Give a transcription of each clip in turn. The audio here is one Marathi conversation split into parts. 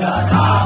哒哒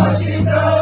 Hare